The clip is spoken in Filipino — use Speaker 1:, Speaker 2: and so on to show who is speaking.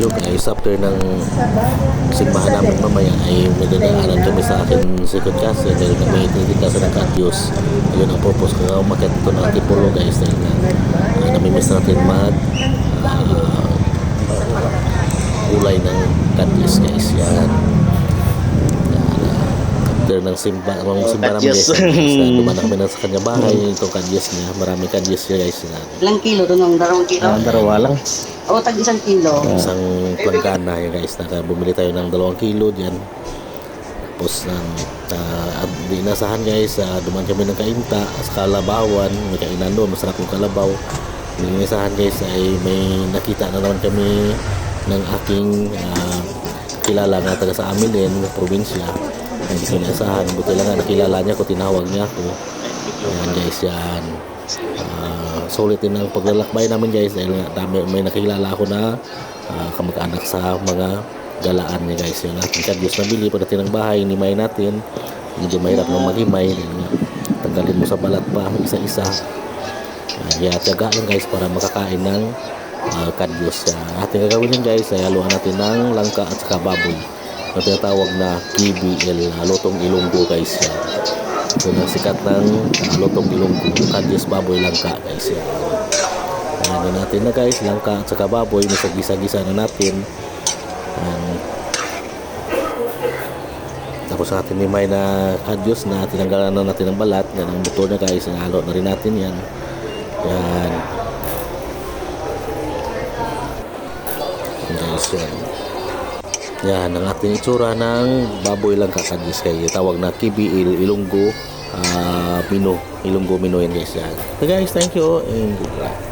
Speaker 1: tayo guys after ng simbahan namin mamaya ay may dadaanan kami sa akin second cousin dahil na may tinitinda sa ng kadyos yun ang purpose ko umakit ito ng Antipolo guys dahil na uh, namimiss natin mag ah, ulay ng kadyos guys. Yan. ah, ng simba ng simba namin guys uh, dumanak kami na sa kanya bahay itong kadyos niya. Maraming kadyos niya guys yan
Speaker 2: Ilang kilo to nung dalawang kilo?
Speaker 3: Ah, darawa lang.
Speaker 2: O, tag isang kilo.
Speaker 1: isang plangkana yun guys naka bumili tayo ng dalawang kilo dyan. Tapos ng uh, di inasahan guys uh, duman kami ng kainta sa kalabawan may kainan doon masarap yung kalabaw. Inasahan guys ay may nakita na naman kami ng aking ah, kilala nga taga sa amin din probinsya hindi ko inasahan buti lang nga nakilala niya ko tinawag niya ako. Yan guys yan. Ah, sulit din ang paglalakbay namin guys dahil dami, may nakilala ako na ah, kamag-anak sa mga galaan niya guys yung ating kadyos na bili pagdating ng bahay nimay natin. Medyo mahirap nang maghimay tanggalin mo sa balat pa isa-isa. Uh, kaya tiyaga lang guys para makakain ng uh, kadyos uh, ating gagawin yun guys ay haluan natin ng langka at saka baboy na tinatawag na KBL uh, lutong ilonggo guys yan. Ito na sikat ng uh, lutong ilonggo kadyos baboy langka guys yan. Ayan na natin na guys langka at saka baboy misagisa-gisa na natin. Ayan. tapos natin limay na kadyos na tinanggalan na natin ng balat yan ang buto niya guys halo na rin natin yan. Yan, guys yan yan ang ating itsura ng baboy lang kakadis kay tawag na kibi il ilunggo ah, mino. Ilunggo mino yan guys yan. So guys thank you and goodbye